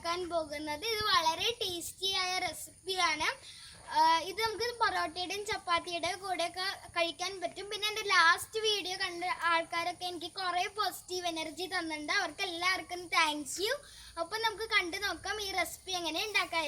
ഉണ്ടാക്കാൻ പോകുന്നത്. ഇത് വളരെ ടേസ്റ്റി ആയ റെസിപ്പിയാണ് ഇത് നമുക്ക് പൊറോട്ടയുടെയും ചപ്പാത്തിയുടെയും കൂടെ ഒക്കെ കഴിക്കാൻ പറ്റും. പിന്നെ എന്റെ ലാസ്റ്റ് വീഡിയോ കണ്ട ആൾക്കാരൊക്കെ എനിക്ക് കുറേ പോസിറ്റീവ് എനർജി തന്നിട്ടുണ്ട്. അവർക്ക് എല്ലാവർക്കും താങ്ക്സ് യു അപ്പോൾ നമുക്ക് കണ്ടു നോക്കാം ഈ റെസിപ്പി എങ്ങനെ ഉണ്ടാക്കാൻ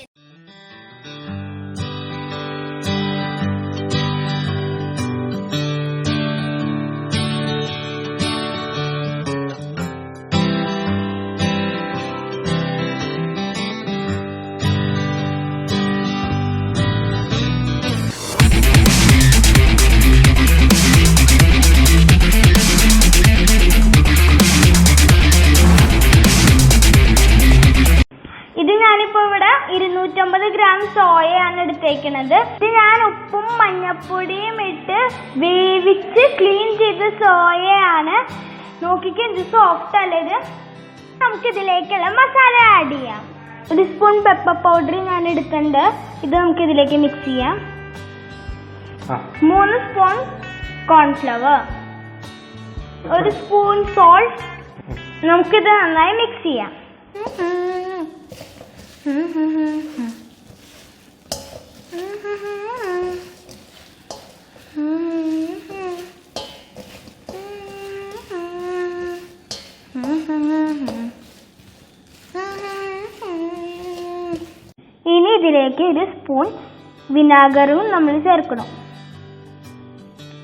ഇത് ഞാനിപ്പോ ഇവിടെ ഇരുന്നൂറ്റമ്പത് ഗ്രാം സോയയാണ് എടുത്തേക്കുന്നത് ഇത് ഞാൻ ഉപ്പും മഞ്ഞപ്പൊടിയും ഇട്ട് വേവിച്ച് ക്ലീൻ ചെയ്ത സോയയാണ് നോക്കിക്ക് ഇത് സോഫ്റ്റ് അല്ല ഇത്? നമുക്ക് ഇതിലേക്കുള്ള മസാല ആഡ് ചെയ്യാം. ഒരു സ്പൂൺ പെപ്പർ പൗഡർ ഞാൻ എടുക്കുന്നുണ്ട് ഇത് നമുക്ക് ഇതിലേക്ക് മിക്സ് ചെയ്യാം. ആ. മൂന്ന് സ്പൂൺ കോൺഫ്ലവർ ഒരു സ്പൂൺ സോൾട്ട് നമുക്കിത് നന്നായി മിക്സ് ചെയ്യാം. ഇനി ഇതിലേക്ക് ഒരു സ്പൂൺ വിനാഗറും നമ്മൾ ചേർക്കണം.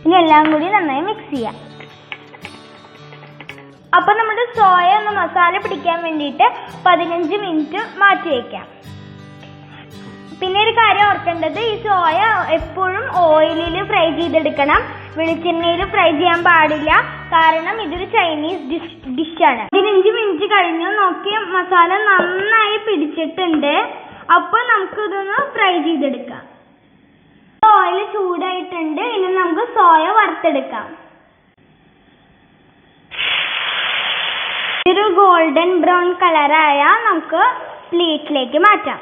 ഇനി എല്ലാം കൂടി നന്നായി മിക്സ് ചെയ്യാം. അപ്പൊ നമ്മുടെ സോയ ഒന്ന് മസാല പിടിക്കാൻ വേണ്ടിയിട്ട് പതിനഞ്ച് മിനിറ്റ് മാറ്റി വെക്കാം. പിന്നെ ഒരു കാര്യം ഓർക്കേണ്ടത് ഈ സോയ എപ്പോഴും ഓയിലിൽ ഫ്രൈ ചെയ്തെടുക്കണം. വെളിച്ചെണ്ണയിൽ ഫ്രൈ ചെയ്യാൻ പാടില്ല. കാരണം ഇതൊരു ചൈനീസ് ഡിഷ് ഡിഷാണ് പതിനഞ്ച് മിനിറ്റ് കഴിഞ്ഞു. നോക്കി മസാല നന്നായി പിടിച്ചിട്ടുണ്ട്. അപ്പൊ നമുക്കിതൊന്ന് ഫ്രൈ ചെയ്തെടുക്കാം. ഓയിൽ ചൂടായിട്ടുണ്ട്. ഇനി നമുക്ക് സോയ വറുത്തെടുക്കാം. ഒരു ഗോൾഡൻ ബ്രൗൺ കളറായ നമുക്ക് പ്ലേറ്റിലേക്ക് മാറ്റാം.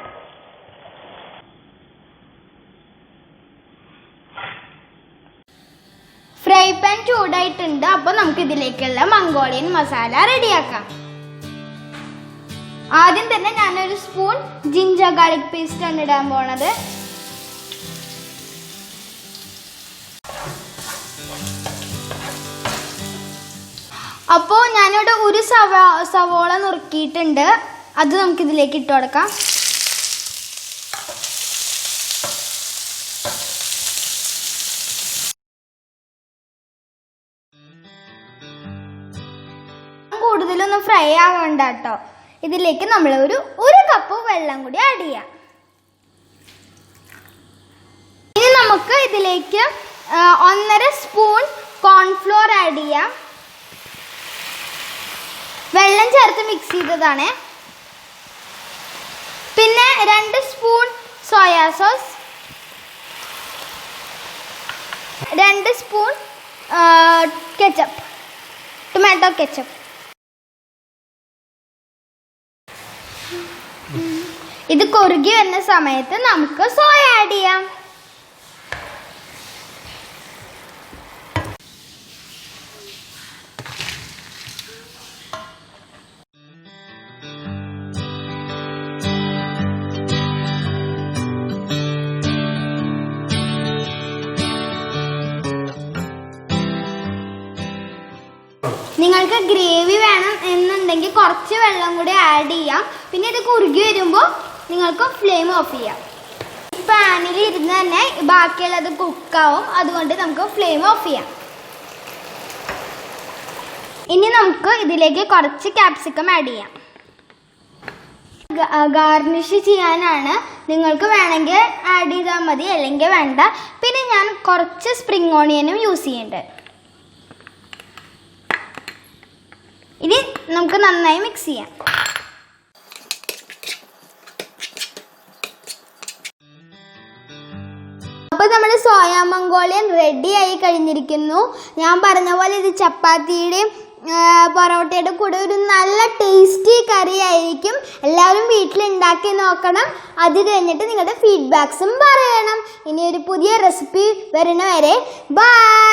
ഫ്രൈ പാൻ ചൂടായിട്ടുണ്ട്. അപ്പോൾ നമുക്ക് ഇതിലേക്കുള്ള മംഗോളിയൻ മസാല റെഡിയാക്കാം. ആദ്യം തന്നെ ഞാനൊരു സ്പൂൺ ജിഞ്ചർ ഗാർലിക് പേസ്റ്റ് ആണ് ഇടാൻ പോണത്. അപ്പോൾ ഞാനിവിടെ ഒരു സവ സവോള നുറുക്കിയിട്ടുണ്ട്. അത് നമുക്ക് ഇതിലേക്ക് ഇട്ട് കൊടുക്കാം. കൂടുതലൊന്നും ഫ്രൈ ആവണ്ട കേട്ടോ. ഇതിലേക്ക് നമ്മൾ ഒരു ഒരു കപ്പ് വെള്ളം കൂടി ആഡ് ചെയ്യാം. ഇനി നമുക്ക് ഇതിലേക്ക് ഒന്നര സ്പൂൺ കോൺഫ്ലോർ ആഡ് ചെയ്യാം. വെള്ളം ചേർത്ത് മിക്സ് ചെയ്തതാണ്. പിന്നെ രണ്ട് സ്പൂൺ സോയാ സോസ് രണ്ട് സ്പൂൺ കെച്ചപ്പ് ടൊമാറ്റോ കെച്ചപ്പ് ഇത് കുറുകി വരുന്ന സമയത്ത് നമുക്ക് സോയ ആഡ് ചെയ്യാം. നിങ്ങൾക്ക് ഗ്രേവി വേണം എന്നുണ്ടെങ്കിൽ കുറച്ച് വെള്ളം കൂടി ആഡ് ചെയ്യാം. പിന്നെ ഇത് കുറുകി വരുമ്പോൾ നിങ്ങൾക്ക് ഫ്ലെയിം ഓഫ് ചെയ്യാം. പാനിൽ ഇരുന്ന് തന്നെ ബാക്കിയുള്ളത് കുക്കാവും അതുകൊണ്ട് നമുക്ക് ഫ്ലെയിം ഓഫ് ചെയ്യാം. ഇനി നമുക്ക് ഇതിലേക്ക് കുറച്ച് ക്യാപ്സിക്കം ആഡ് ചെയ്യാം. ഗാർണിഷ് ചെയ്യാനാണ്. നിങ്ങൾക്ക് വേണമെങ്കിൽ ആഡ് ചെയ്താൽ മതി അല്ലെങ്കിൽ വേണ്ട. പിന്നെ ഞാൻ കുറച്ച് സ്പ്രിംഗ് ഓണിയനും യൂസ് ചെയ്യുന്നുണ്ട്. ഇനി നമുക്ക് നന്നായി മിക്സ് ചെയ്യാം. അപ്പോൾ നമ്മുടെ സോയാ മംഗോളിയൻ റെഡി ആയി കഴിഞ്ഞിരിക്കുന്നു. ഞാൻ പറഞ്ഞ പോലെ ഇത് ചപ്പാത്തിയുടെയും പൊറോട്ടയുടെ കൂടെ ഒരു നല്ല ടേസ്റ്റി കറി ആയിരിക്കും. എല്ലാവരും വീട്ടിൽ ഉണ്ടാക്കി നോക്കണം. അത് കഴിഞ്ഞിട്ട് നിങ്ങളുടെ ഫീഡ്ബാക്സും പറയണം. ഇനി ഒരു പുതിയ റെസിപ്പി വരുന്ന വരെ ബൈ